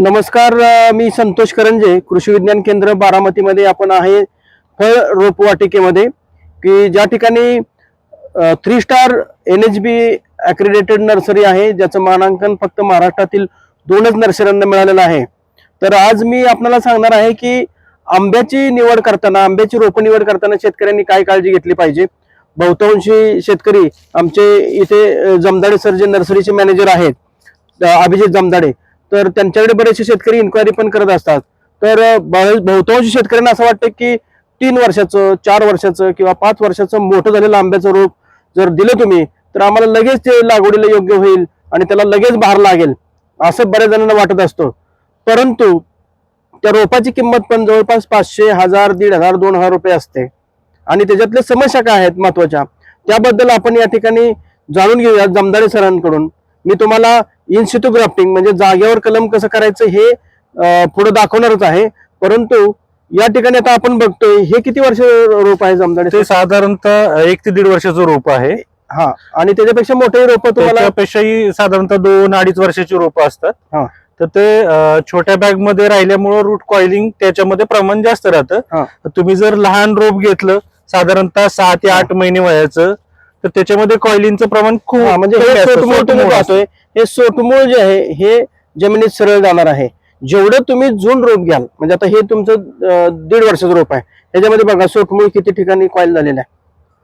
नमस्कार मी संतोष करंजे कृषी विज्ञान केंद्र बारामतीमध्ये आपण आहे फळ रोपवाटिकेमध्ये की ज्या ठिकाणी three star N H B accredited nursery आहे ज्याचं मानांकन फक्त महाराष्ट्रातील दोनच नर्सऱ्यांना मिळालेलं आहे. तर आज मी आपल्याला सांगणार आहे की आंब्याची निवड करताना आंब्याची रोपं निवड करताना शेतकऱ्यांनी काय काळजी घेतली पाहिजे? बहुतांशी शेतकरी आमचे इथे जमदाडे सर जे नर्सरीचे मॅनेजर आहेत अभिजित जमदाडे तर त्यांच्याकडे बरेचसे शेतकरी इन्क्वायरी पण करत असतात. तर बहुतांश शेतकऱ्यांना असं वाटतं की तीन वर्षाचं चार वर्षाचं किंवा पाच वर्षाचं मोठं झालेलं आंब्याचं रोप जर दिलं तुम्ही तर आम्हाला लगेच ते लागवडीला योग्य होईल आणि त्याला लगेच भार लागेल असं बऱ्याच जणांना वाटत असतं. परंतु त्या रोपाची किंमत पण जवळपास पाचशे हजार दीड हजार दोन हजार रुपये असते. आणि त्याच्यातल्या समस्या काय आहेत महत्त्वाच्या त्याबद्दल आपण या ठिकाणी जाणून घेऊया जमदारे सरांकडून. मी तुम्हाला इन्स्टिट्यू ग्राफ्टिंग म्हणजे जागेवर कलम कसं करायचं हे पुढे दाखवणारच आहे. परंतु या ठिकाणी आता आपण बघतोय हे किती वर्ष रोप आहे जमदाडे ते साधारणतः एक ते दीड वर्षाचं रोप आहे. हा आणि त्याच्यापेक्षा मोठे रोप तुम्हाला त्याच्यापेक्षाही साधारणतः दोन अडीच वर्षाची रोप असतात. तर ते छोट्या बॅगमध्ये राहिल्यामुळे रूट कॉइलिंग त्याच्यामध्ये प्रमाण जास्त. राहतं. तुम्ही जर लहान रोप घेतलं साधारणतः सहा ते आठ महिने वयाचं तर त्याच्यामध्ये कॉइलिंगचं प्रमाण खूप हा, म्हणजे पाहतोय. हे सोटमूळ जे आहे हे जमिनीत सरळ जाणार आहे. जेवढं तुम्ही जून रोप घ्याल म्हणजे आता हे तुमचं दीड वर्षाचं रोप आहे. त्याच्यामध्ये बघा सोटमूळ किती ठिकाणी कॉईल झालेलं आहे.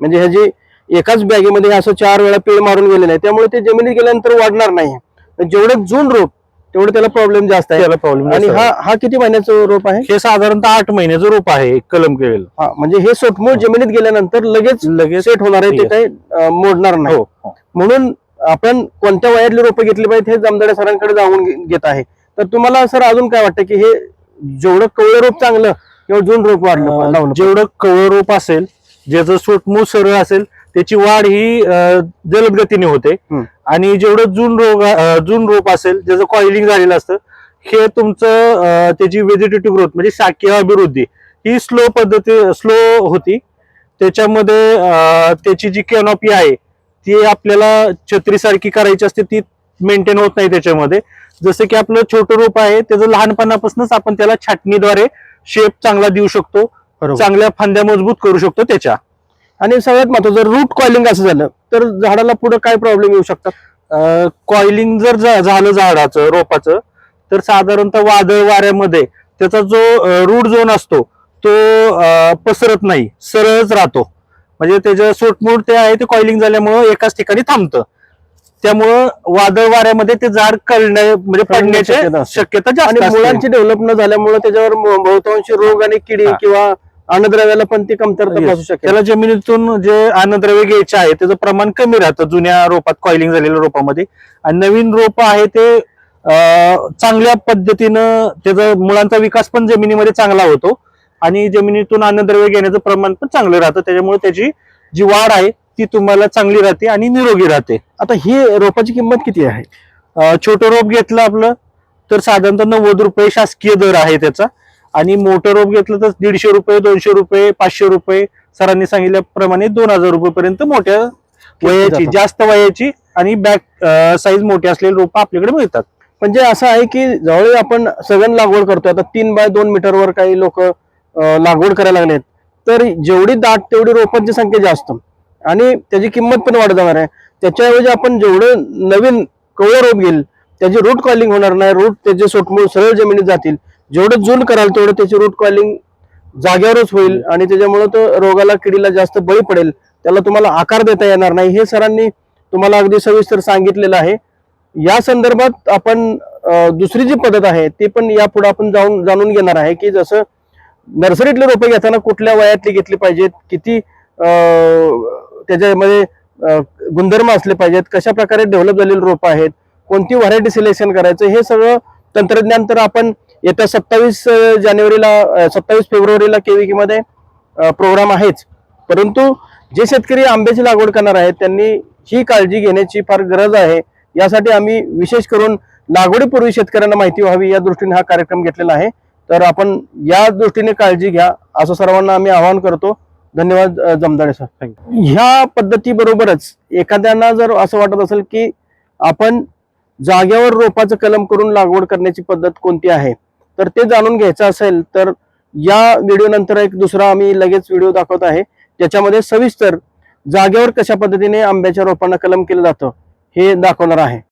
म्हणजे ह्याची एकाच बॅगेमध्ये असं चार वेळा पीळ मारून गेलेलं आहे त्यामुळे ते जमिनीत गेल्यानंतर वाढणार नाही. जेवढं जून रोप तेवढं त्याला प्रॉब्लेम जास्त आहे. त्याला प्रॉब्लेम आणि हा हा किती महिन्याचं रोप आहे? हे साधारणतः आठ महिन्याचं रोप आहे एक कलम केलेलं. हा म्हणजे हे सोटमूळ जमिनीत गेल्यानंतर लगेच लगेच सेट होणार आहे ते. काही अं, मोडणार नाही. हो हो. म्हणून आपण कोणत्या वयातली रोपं घेतली पाहिजेत हे जमदाडे सरांकडे जाऊन घे- घेत आहे. तर तुम्हाला सर अजून काय वाटतं की हे जेवढं कवळे रोप चांगलं किंवा जून रोप वाढलं अं, लावलं पाहिजे? जेवढं कवळ रोप असेल ज्याचं सोटमूळ सरळ असेल त्याची वाढ ही जलद गतीने होते. आणि जेवढं जून रोग जून रोप असेल ज्याचं कॉइलिंग झालेलं असतं हे तुमचं त्याची व्हेजिटेटिव्ह ग्रोथ म्हणजे शाकीय अभिवृद्धी ही स्लो पद्धती स्लो होती. त्याच्यामध्ये त्याची जी कॅनॉपी आहे ती आपल्याला छत्रीसारखी करायची असते ती मेंटेन होत नाही त्याच्यामध्ये. जसं की आपलं छोटं रोप आहे त्याचं लहानपणापासूनच आपण त्याला छाटणीद्वारे शेप चांगला देऊ शकतो. चांगल्या फांद्या मजबूत करू शकतो त्याच्या. आणि सगळ्यात महत्वाचं जर रूट कॉलिंग असं झालं तर झाडाला पुढे काय प्रॉब्लेम येऊ शकतात कॉइलिंग जर झालं झाडाचं रोपाचं तर साधारणतः वादळ वाऱ्यामध्ये त्याचा जो रूट झोन असतो तो पसरत नाही सरळच राहतो म्हणजे त्याचं सोटमूळ ते आहे ते कॉइलिंग झाल्यामुळं एकाच ठिकाणी थांबतं त्यामुळं वादळ वाऱ्यामध्ये ते झाड कळण्या म्हणजे पडण्याची शक्यता आणि. मुलांची डेव्हलप न झाल्यामुळे त्याच्यावर बहुतांश रोग आणि किडी. किंवा अन्नद्रव्याला पण ती कमतरता. भासू शकेल. त्याला जमिनीतून जे अन्नद्रव्य घ्यायचे आहे त्याचं प्रमाण कमी राहतं जुन्या रोपात कॉइलिंग झालेल्या रोपामध्ये. आणि नवीन रोप आहे ते चांगल्या पद्धतीनं त्याचा मुळांचा विकास पण जमिनीमध्ये चांगला होतो. आणि जमिनीतून अन्नद्रव्य घेण्याचं प्रमाण पण चांगलं राहतं. त्याच्यामुळे त्याची जी वाढ आहे ती तुम्हाला चांगली राहते आणि निरोगी राहते. आता ही रोपाची किंमत किती आहे? छोटं रोप घेतलं आपलं तर साधारणतः नव्वद रुपये शासकीय दर आहे त्याचा. आणि मोठं रोप घेतलं तर दीडशे रुपये दोनशे रुपये पाचशे रुपये. सरांनी सांगितल्याप्रमाणे दोन हजार रुपये पर्यंत मोठ्या वयाची. जास्त वयाची आणि बॅक साईज मोठी असलेली रोप आपल्याकडे मिळतात. म्हणजे असं आहे की जवळ आपण सगळं लागवड करतोय आता तीन बाय दोन मीटरवर काही लोक लागवड करायला लागलेत. तर जेवढी दाट तेवढी रोपांची संख्या जास्त. आणि त्याची किंमत पण वाढत जाणार आहे. त्याच्याऐवजी आपण जेवढं नवीन कवळ रोप घेईल त्याची रूट कॉलिंग होणार नाही रूट त्याचे सोटमूळ सरळ जमिनीत जातील जेवढं जून कराल तेवढं त्याची रूट कॉलिंग जाग्यावरच होईल आणि त्याच्यामुळे तो रोगाला किडीला जास्त बळी पडेल. त्याला तुम्हाला आकार देता येणार नाही. हे सरांनी तुम्हाला अगदी सविस्तर सांगितलेलं आहे. या संदर्भात आपण दुसरी जी पद्धत आहे ती पण यापुढे आपण जाऊन जाणून घेणार आहे की जसं नर्सरीतले रोपं घेताना कुठल्या वयातली घेतली पाहिजेत किती त्याच्यामध्ये गुणधर्म असले पाहिजेत कशा प्रकारे डेव्हलप झालेली रोपं आहेत कोणती व्हरायटी सिलेक्शन करायचं हे सगळं तंत्रज्ञान तर आपण येत्या सत्तावीस जानेवारीला सत्तावीस फेब्रुवारीला केविकी मध्ये प्रोग्राम आहेच. परंतु जे शेतकरी आंब्याची लागवड करणार आहेत त्यांनी ही काळजी घेण्याची फार गरज आहे. यासाठी आम्ही विशेष करून लागवडीपूर्वी शेतकऱ्यांना माहिती व्हावी या दृष्टीने हा कार्यक्रम घेतलेला आहे. तर आपण या दृष्टीने काळजी घ्या असं सर्वांना आम्ही आवाहन करतो. धन्यवाद जमदाडे सर. ह्या पद्धतीबरोबरच एखाद्यांना जर असं वाटत असेल की आपण जाग्यावर रोपाचं कलम करून लागवड करण्याची पद्धत कोणती आहे तर ते जाणून घ्यायचं असेल तर या व्हिडिओ नंतर एक दुसरा आम्ही लगेच व्हिडिओ दाखवत आहे. ज्याच्यामध्ये सविस्तर जागेवर कशा पद्धतीने आंब्याच्या रोपांना कलम केलं जातं हे दाखवणार आहे.